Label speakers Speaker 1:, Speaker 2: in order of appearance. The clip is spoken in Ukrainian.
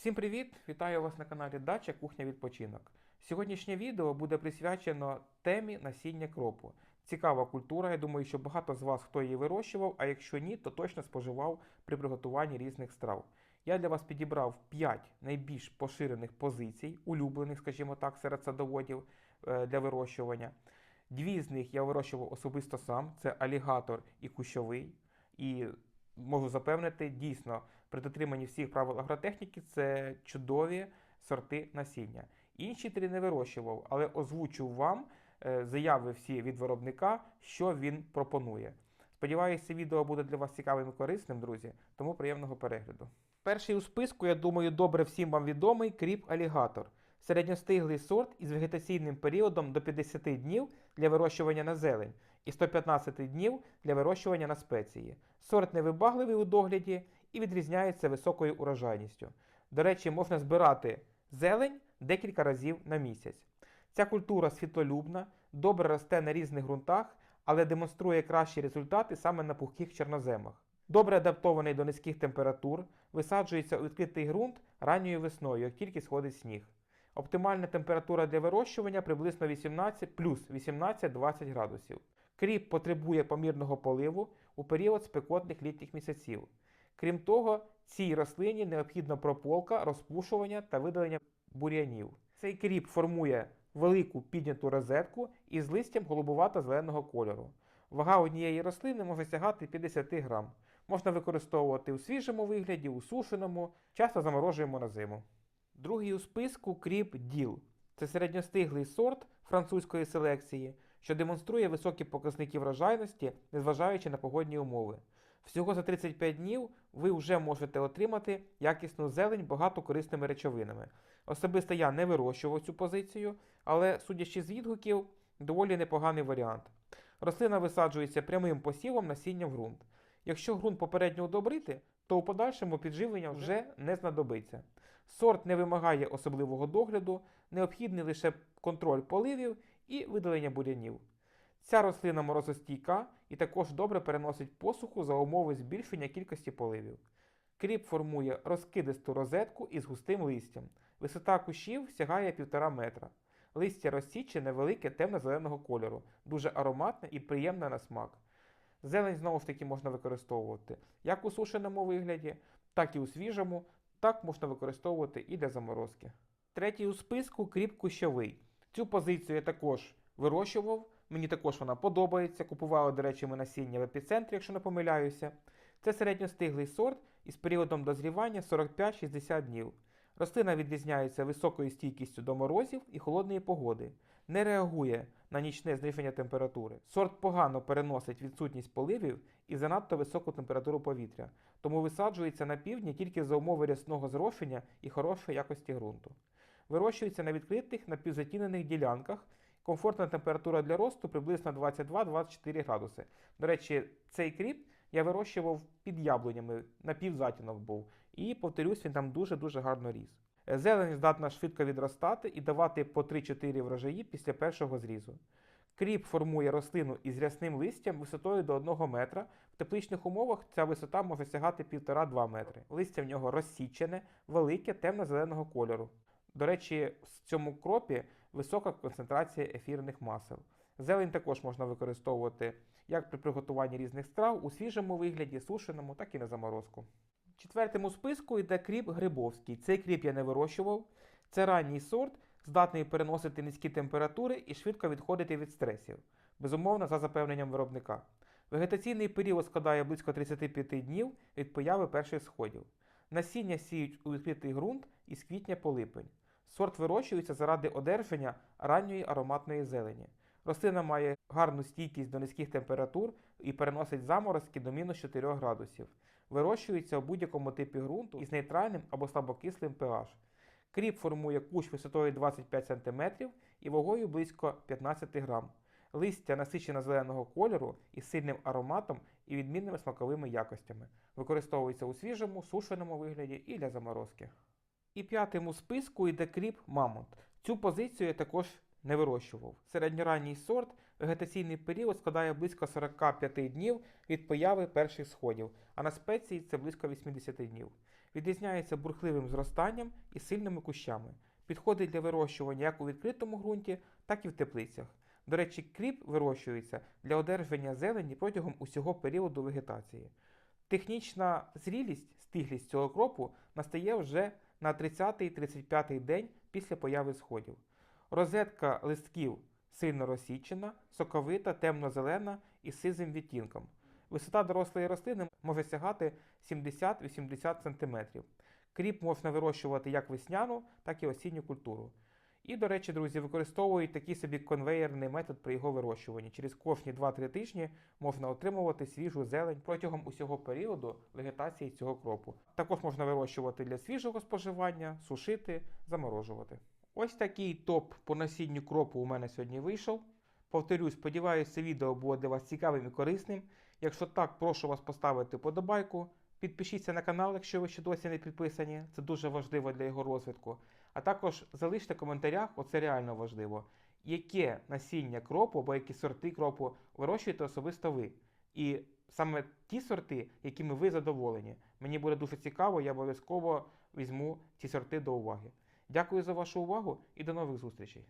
Speaker 1: Всім привіт! Вітаю вас на каналі Дача Кухня Відпочинок. Сьогоднішнє відео буде присвячено темі насіння кропу. Цікава культура. Я думаю, що багато з вас хто її вирощував, а якщо ні, то точно споживав при приготуванні різних страв. Я для вас підібрав 5 найбільш поширених позицій, улюблених, скажімо так, серед садоводів е, для вирощування. Дві з них я вирощував особисто сам: це алігатор і кущовий. І можу запевнити, дійсно, при дотриманні всіх правил агротехніки це чудові сорти насіння. Інші три не вирощував, але озвучу вам е, заяви всі від виробника, що він пропонує. Сподіваюся, це відео буде для вас цікавим і корисним, друзі, тому приємного перегляду. Перший у списку, я думаю, добре всім вам відомий кріп алігатор. Середньостиглий сорт із вегетаційним періодом до 50 днів для вирощування на зелень і 115 днів для вирощування на спеції. Сорт невибагливий у догляді і відрізняється високою урожайністю. До речі, можна збирати зелень декілька разів на місяць. Ця культура світлолюбна, добре росте на різних ґрунтах, але демонструє кращі результати саме на пухких чорноземах. Добре адаптований до низьких температур, висаджується у відкритий ґрунт ранньою весною, як тільки сходить сніг. Оптимальна температура для вирощування приблизно 18 плюс 18-20 градусів. Кріп потребує помірного поливу у період спекотних літніх місяців. Крім того, цій рослині необхідна прополка, розпушування та видалення бур'янів. Цей кріп формує велику підняту розетку із листям голубувато-зеленого кольору. Вага однієї рослини може сягати 50 грам. Можна використовувати у свіжому вигляді, у сушеному, часто заморожуємо на зиму. Другий у списку кріп діл. Це середньостиглий сорт французької селекції, що демонструє високі показники врожайності, незважаючи на погодні умови. Всього за 35 днів ви вже можете отримати якісну зелень багато корисними речовинами. Особисто я не вирощував цю позицію, але, судячи з відгуків, доволі непоганий варіант. Рослина висаджується прямим посівом насіння в ґрунт. Якщо ґрунт попередньо удобрити, то у подальшому підживлення вже не знадобиться. Сорт не вимагає особливого догляду, необхідний лише контроль поливів і видалення бур'янів. Ця рослина морозостійка і також добре переносить посуху за умови збільшення кількості поливів. Кріп формує розкидисту розетку із густим листям. Висота кущів сягає 1,5 метра. Листя розсічене велике темно-зеленого кольору, дуже ароматне і приємне на смак. Зелень знову ж таки можна використовувати як у сушеному вигляді, так і у свіжому, так можна використовувати і для заморозки. Третій у списку кріп кущовий. Цю позицію я також вирощував, мені також вона подобається. Купували, до речі, ми насіння в епіцентрі, якщо не помиляюся. Це середньостиглий сорт із періодом дозрівання 45-60 днів. Рослина відрізняється високою стійкістю до морозів і холодної погоди, не реагує на нічне зниження температури. Сорт погано переносить відсутність поливів і занадто високу температуру повітря, тому висаджується на півдні тільки за умови рясного зрошення і хорошої якості ґрунту. Вирощується на відкритих напівзатінених ділянках. Комфортна температура для росту приблизно 22-24 градуси. До речі, цей кріп я вирощував під яблунями, напівзатінок був. І, повторюсь, він там дуже-дуже гарно ріс. Зелень здатна швидко відростати і давати по 3-4 врожаї після першого зрізу. Кріп формує рослину із рясним листям висотою до 1 метра. В тепличних умовах ця висота може сягати 1,5-2 метри. Листя в нього розсічене, велике, темно-зеленого кольору. До речі, в цьому кропі висока концентрація ефірних масел. Зелень також можна використовувати як при приготуванні різних страв у свіжому вигляді, сушеному, так і на заморозку. Четвертим у списку йде кріп грибовський. Цей кріп я не вирощував. Це ранній сорт, здатний переносити низькі температури і швидко відходити від стресів, безумовно, за запевненням виробника. Вегетаційний період складає близько 35 днів від появи перших сходів. Насіння сіють у відкритий ґрунт із квітня по липень. Сорт вирощується заради одержання ранньої ароматної зелені. Рослина має гарну стійкість до низьких температур і переносить заморозки до мінус 4 градусів. Вирощується у будь-якому типі ґрунту із нейтральним або слабокислим pH. Кріп формує кущ висотою 25 см і вагою близько 15 грам. Листя насичено зеленого кольору із сильним ароматом і відмінними смаковими якостями. Використовується у свіжому, сушеному вигляді і для заморозки. І п'ятим у списку йде кріп мамонт. Цю позицію я також не вирощував. Середньоранній сорт, вегетаційний період складає близько 45 днів від появи перших сходів, а на спеції це близько 80 днів. Відрізняється бурхливим зростанням і сильними кущами. Підходить для вирощування як у відкритому ґрунті, так і в теплицях. До речі, кріп вирощується для одержання зелені протягом усього періоду вегетації. Технічна зрілість, стиглість цього кропу настає вже на 30-35 день після появи сходів. Розетка листків сильно розсічена, соковита, темно-зелена і сизим відтінком. Висота дорослої рослини може сягати 70-80 см. Кріп можна вирощувати як весняну, так і осінню культуру. І, до речі, друзі, використовують такий собі конвеєрний метод при його вирощуванні. Через кожні 2-3 тижні можна отримувати свіжу зелень протягом усього періоду вегетації цього кропу. Також можна вирощувати для свіжого споживання, сушити, заморожувати. Ось такий топ по насінню кропу у мене сьогодні вийшов. Повторюсь, сподіваюся, це відео було для вас цікавим і корисним. Якщо так, прошу вас поставити подобайку. Підпишіться на канал, якщо ви ще досі не підписані, це дуже важливо для його розвитку. А також залиште в коментарях, оце реально важливо, яке насіння кропу або які сорти кропу вирощуєте особисто ви. І саме ті сорти, якими ви задоволені. Мені буде дуже цікаво, я обов'язково візьму ці сорти до уваги. Дякую за вашу увагу і до нових зустрічей.